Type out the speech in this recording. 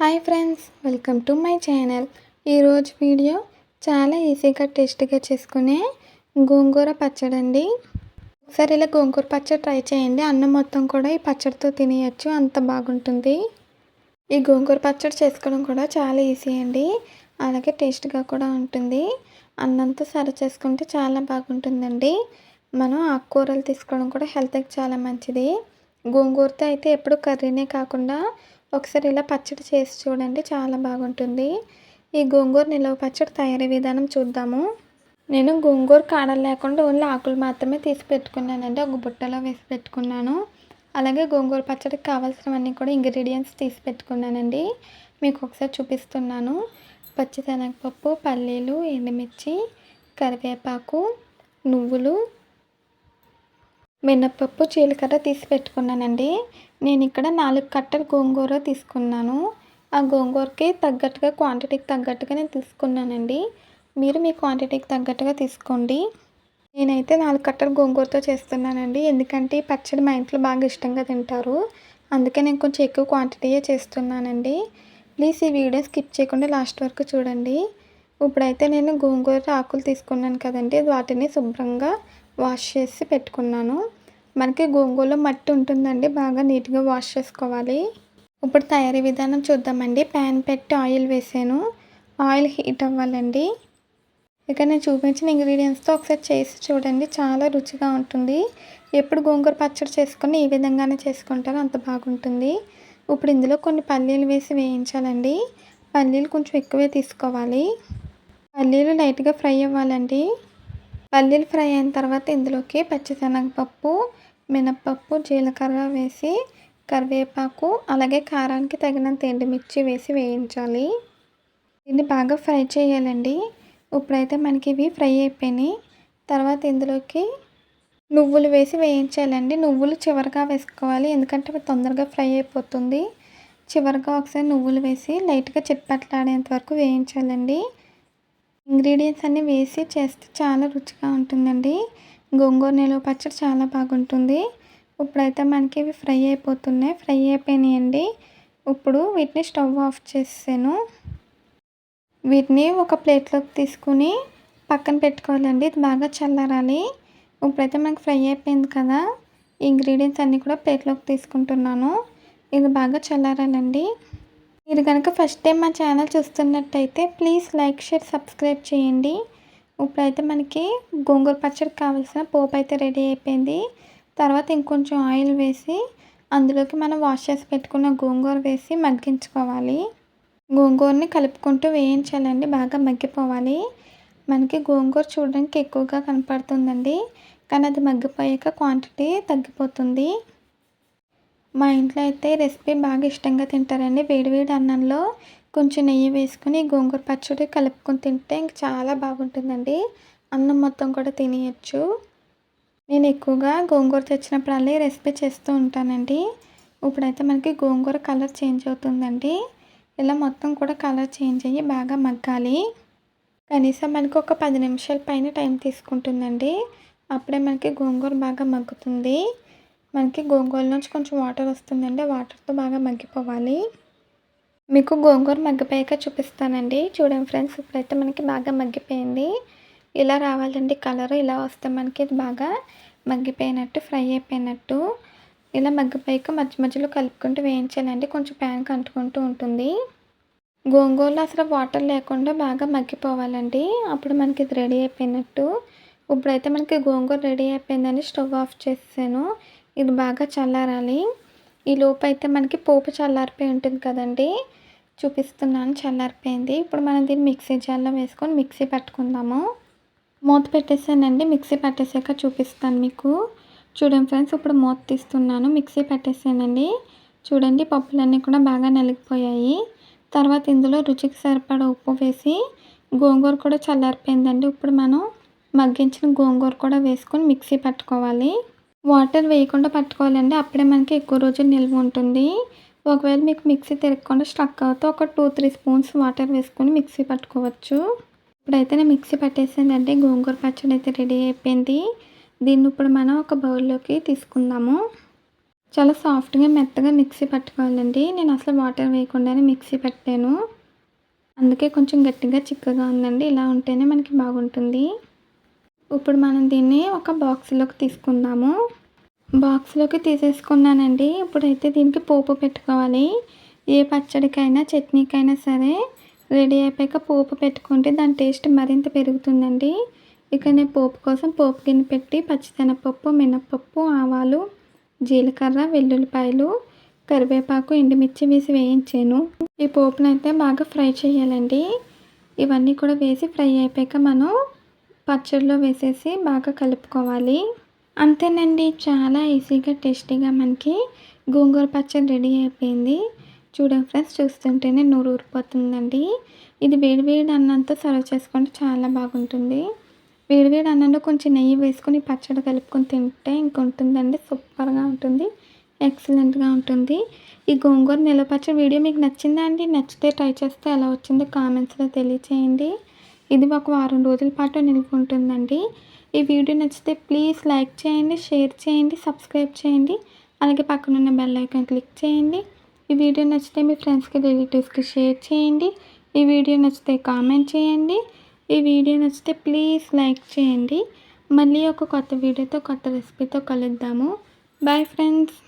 Hi friends welcome to my channel ఈరోజు video చాలా ఈజీగా టేస్ట్గా చేసుకునే గోంగూర పచ్చడి అండి ఒకసారి ఇలా గోంగూర పచ్చడి ట్రై చేయండి. అన్నం మొత్తం కూడా ఈ పచ్చడితో తినేయచ్చు అంత బాగుంటుంది. ఈ గోంగూర పచ్చడి చేసుకోవడం కూడా చాలా ఈజీ అండి. అలాగే టేస్ట్గా కూడా ఉంటుంది. అన్నంతో సరి చేసుకుంటే చాలా బాగుంటుందండి. మనం ఆకుకూరలు తీసుకోవడం కూడా హెల్త్కి చాలా మంచిది. గోంగూరతో అయితే ఎప్పుడు కర్రీనే కాకుండా ఒకసారి ఇలా పచ్చడి చేసి చూడండి చాలా బాగుంటుంది. ఈ గోంగూర నిల్వ పచ్చడి తయారీ విధానం చూద్దాము. నేను గోంగూర కాడలు లేకుండా ఓన్లీ ఆకులు మాత్రమే తీసి పెట్టుకున్నానండి. ఒక బుట్టలో వేసి పెట్టుకున్నాను. అలాగే గోంగూర పచ్చడికి కావాల్సినవన్నీ కూడా ఇంగ్రీడియంట్స్ తీసి పెట్టుకున్నానండి. మీకు ఒకసారి చూపిస్తున్నాను. పచ్చిశనగపప్పు పల్లీలు ఎండుమిర్చి కరివేపాకు నువ్వులు మినప్పప్పు జీలకర్ర తీసి పెట్టుకున్నానండి. నేను ఇక్కడ నాలుగు కట్టలు గోంగూర తీసుకున్నాను. ఆ గోంగూరకి తగ్గట్టుగా క్వాంటిటీకి తగ్గట్టుగా నేను తీసుకున్నానండి. మీరు మీ క్వాంటిటీకి తగ్గట్టుగా తీసుకోండి. నేనైతే నాలుగు కట్టలు గోంగూరతో చేస్తున్నానండి. ఎందుకంటే ఈ పచ్చడి మా ఇంట్లో బాగా ఇష్టంగా తింటారు. అందుకే నేను కొంచెం ఎక్కువ క్వాంటిటీయే చేస్తున్నానండి. ప్లీజ్ ఈ వీడియో స్కిప్ చేయకుండా లాస్ట్ వరకు చూడండి. ఇప్పుడైతే నేను గోంగూర ఆకులు తీసుకున్నాను కదండి. వాటిని శుభ్రంగా వాష్ చేసి పెట్టుకున్నాను. మనకి గోంగూరలో మట్టి ఉంటుందండి బాగా నీట్గా వాష్ చేసుకోవాలి. ఇప్పుడు తయారీ విధానం చూద్దామండి. ప్యాన్ పెట్టి ఆయిల్ వేసాను. ఆయిల్ హీట్ అవ్వాలండి. ఇక నేను చూపించిన ఇంగ్రీడియంట్స్తో ఒకసారి చేసి చూడండి. చాలా రుచిగా ఉంటుంది. ఎప్పుడు గోంగూర పచ్చడి చేసుకుని ఈ విధంగానే చేసుకుంటారో. అంత బాగుంటుంది. ఇప్పుడు ఇందులో కొన్ని పల్లీలు వేసి వేయించాలండి. పల్లీలు కొంచెం ఎక్కువే తీసుకోవాలి. పల్లీలు లైట్గా ఫ్రై అవ్వాలండి. పల్లీలు ఫ్రై అయిన తర్వాత ఇందులోకి పచ్చిశనగపప్పు మినప్పప్పు జీలకర్ర వేసి కరివేపాకు అలాగే కారానికి తగినంత ఎండుమిర్చి వేసి వేయించాలి. దీన్ని బాగా ఫ్రై చేయాలండి. ఇప్పుడైతే మనకి ఇవి ఫ్రై అయిపోయినాయి. తర్వాత ఇందులోకి నువ్వులు వేసి వేయించాలండి. నువ్వులు చివరిగా వేసుకోవాలి. ఎందుకంటే అవి తొందరగా ఫ్రై అయిపోతుంది. చివరిగా ఒకసారి నువ్వులు వేసి లైట్గా చిట్పట్లాడేంత వరకు వేయించాలండి. ఇంగ్రీడియంట్స్ అన్నీ వేసి చేస్తే చాలా రుచిగా ఉంటుందండి. గోంగూర నిలువ పచ్చడి చాలా బాగుంటుంది. ఇప్పుడైతే మనకి ఇవి ఫ్రై అయిపోతున్నాయి. ఫ్రై అయిపోయినాయండి. ఇప్పుడు వీటిని స్టవ్ ఆఫ్ చేసాను వీటిని ఒక ప్లేట్లోకి తీసుకుని పక్కన పెట్టుకోవాలండి. ఇది బాగా చల్లారాలి. ఇప్పుడైతే మనకి ఫ్రై అయిపోయింది కదా. ఇంగ్రీడియంట్స్ అన్నీ కూడా ప్లేట్లోకి తీసుకుంటున్నాను. ఇది బాగా చల్లారాలండి. మీరు కనుక ఫస్ట్ టైం మా ఛానల్ చూస్తున్నట్టయితే ప్లీజ్ లైక్ షేర్ సబ్స్క్రైబ్ చేయండి. ఇప్పుడైతే మనకి గోంగూర పచ్చడి కావాల్సిన పోపు అయితే రెడీ అయిపోయింది. తర్వాత ఇంకొంచెం ఆయిల్ వేసి అందులోకి మనం వాష్ చేసి పెట్టుకున్న గోంగూర వేసి మగ్గించుకోవాలి. గోంగూరని కలుపుకుంటూ వేయించాలండి బాగా మగ్గిపోవాలి. మనకి గోంగూర చూడడానికి ఎక్కువగా కనపడుతుందండి. కానీ అది మగ్గిపోయాక క్వాంటిటీ తగ్గిపోతుంది. మా ఇంట్లో అయితే రెసిపీ బాగా ఇష్టంగా తింటారండి. వేడివేడి అన్నంలో కొంచెం నెయ్యి వేసుకుని గోంగూర పచ్చడి కలుపుకొని తింటే ఇంక చాలా బాగుంటుందండి. అన్నం మొత్తం కూడా తినేయచ్చు. నేను ఎక్కువగా గోంగూర తెచ్చినప్పుడల్లా రెసిపీ చేస్తూ ఉంటానండి. ఇప్పుడైతే మనకి గోంగూర కలర్ చేంజ్ అవుతుందండి. ఇలా మొత్తం కూడా కలర్ చేంజ్ అయ్యి బాగా మగ్గాలి. కనీసం మనకి ఒక పది నిమిషాల పైన టైం తీసుకుంటుందండి. అప్పుడే మనకి గోంగూర బాగా మగ్గుతుంది. మనకి గోంగూర నుంచి కొంచెం వాటర్ వస్తుందండి. వాటర్తో బాగా మగ్గిపోవాలి. మీకు గోంగూర మగ్గిపోయాక చూపిస్తానండి. చూడండి ఫ్రెండ్స్ ఇప్పుడైతే మనకి బాగా మగ్గిపోయింది. ఇలా రావాలండి. కలర్ ఇలా వస్తే మనకి ఇది బాగా మగ్గిపోయినట్టు ఫ్రై అయిపోయినట్టు. ఇలా మగ్గిపోయాక మధ్య మధ్యలో కలుపుకుంటూ వేయించాలండి. కొంచెం ప్యాన్కి అంటుకుంటూ ఉంటుంది. గోంగూరలో అసలు వాటర్ లేకుండా బాగా మగ్గిపోవాలండి. అప్పుడు మనకి ఇది రెడీ అయిపోయినట్టు. ఇప్పుడైతే మనకి గోంగూర రెడీ అయిపోయిందని స్టవ్ ఆఫ్ చేసాను ఇది బాగా చల్లారాలి. ఈ లోపు అయితే మనకి పోపు చల్లారిపోయి ఉంటుంది కదండి. చూపిస్తున్నాను చల్లారిపోయింది. ఇప్పుడు మనం దీన్ని మిక్సీ జార్లో వేసుకొని మిక్సీ పట్టుకుందాము. మూత పెట్టేసానండి. మిక్సీ పట్టేసాక చూపిస్తాను మీకు. చూడండి ఫ్రెండ్స్ ఇప్పుడు మూత తీస్తున్నాను. మిక్సీ పెట్టేసానండి. చూడండి పప్పులన్నీ కూడా బాగా నలిగిపోయాయి. తర్వాత ఇందులో రుచికి సరిపడా ఉప్పు వేసి గోంగూర కూడా చల్లారిపోయిందండి. ఇప్పుడు మనం మగ్గించిన గోంగూర కూడా వేసుకొని మిక్సీ పట్టుకోవాలి. వాటర్ వేయకుండా పట్టుకోవాలండి. అప్పుడే మనకి ఎక్కువ రోజులు నిల్వ ఉంటుంది. ఒకవేళ మీకు మిక్సీ తిరగకుండా స్ట్రక్ అవుతే ఒక టూ త్రీ స్పూన్స్ వాటర్ వేసుకొని మిక్సీ పట్టుకోవచ్చు. ఇప్పుడైతే నేను మిక్సీ పట్టేసిందండి గోంగూర పచ్చడి అయితే రెడీ అయిపోయింది. దీన్ని ఇప్పుడు మనం ఒక బౌల్లోకి తీసుకుందాము. చాలా సాఫ్ట్గా మెత్తగా మిక్సీ పట్టుకోవాలండి. నేను అసలు వాటర్ వేయకుండానే మిక్సీ పెట్టాను. అందుకే కొంచెం గట్టిగా చిక్కగా ఉందండి. ఇలా ఉంటేనే మనకి బాగుంటుంది. ఇప్పుడు మనం దీన్ని ఒక బాక్స్లోకి తీసుకుందాము. బాక్స్లోకి తీసేసుకున్నానండి. ఇప్పుడైతే దీనికి పోపు పెట్టుకోవాలి. ఏ పచ్చడికైనా చట్నీకైనా సరే రెడీ అయిపోయాక పోపు పెట్టుకుంటే దాని టేస్ట్ మరింత పెరుగుతుందండి. ఇక నేను పోపు కోసం పోపు గిన్నె పెట్టి పచ్చిశనగపప్పు మినప్పప్పు ఆవాలు జీలకర్ర వెల్లుల్లిపాయలు కరివేపాకు ఎండుమిర్చి వేసి వేయించాను. ఈ పోపునైతే బాగా ఫ్రై చేయాలండి. ఇవన్నీ కూడా వేసి ఫ్రై అయిపోయాక మనం పచ్చడిలో వేసేసి బాగా కలుపుకోవాలి. అంతేనండి చాలా ఈజీగా టేస్టీగా మనకి గోంగూర పచ్చడి రెడీ అయిపోయింది. చూడండి ఫ్రెండ్స్ చూస్తుంటేనే నూరు ఊరిపోతుందండి. ఇది వేడివేడి అన్నంతో సర్వ్ చేసుకుంటే చాలా బాగుంటుంది. వేడివేడి అన్నంలో కొంచెం నెయ్యి వేసుకొని పచ్చడి కలుపుకొని తింటే ఇంకొంటుందండి సూపర్గా ఉంటుంది ఎక్సలెంట్గా ఉంటుంది. ఈ గోంగూర నిల్వ పచ్చడి వీడియో మీకు నచ్చిందా అండి? నచ్చితే ట్రై చేస్తే ఎలా వచ్చిందో కామెంట్స్లో తెలియచేయండి. ఇది ఒక వారం రోజుల పాటు నిల్వ ఉంటుందండి ఈ వీడియో నచ్చితే ప్లీజ్ లైక్ చేయండి షేర్ చేయండి సబ్స్క్రైబ్ చేయండి. అలాగే పక్కనున్న బెల్ ఐకాన్ క్లిక్ చేయండి. ఈ వీడియో నచ్చితే మీ ఫ్రెండ్స్కి రిలేటివ్స్కి షేర్ చేయండి. ఈ వీడియో నచ్చితే కామెంట్ చేయండి. ఈ వీడియో నచ్చితే ప్లీజ్ లైక్ చేయండి. మళ్ళీ ఒక కొత్త వీడియోతో కొత్త రెసిపీతో కలుద్దాము. Bye friends.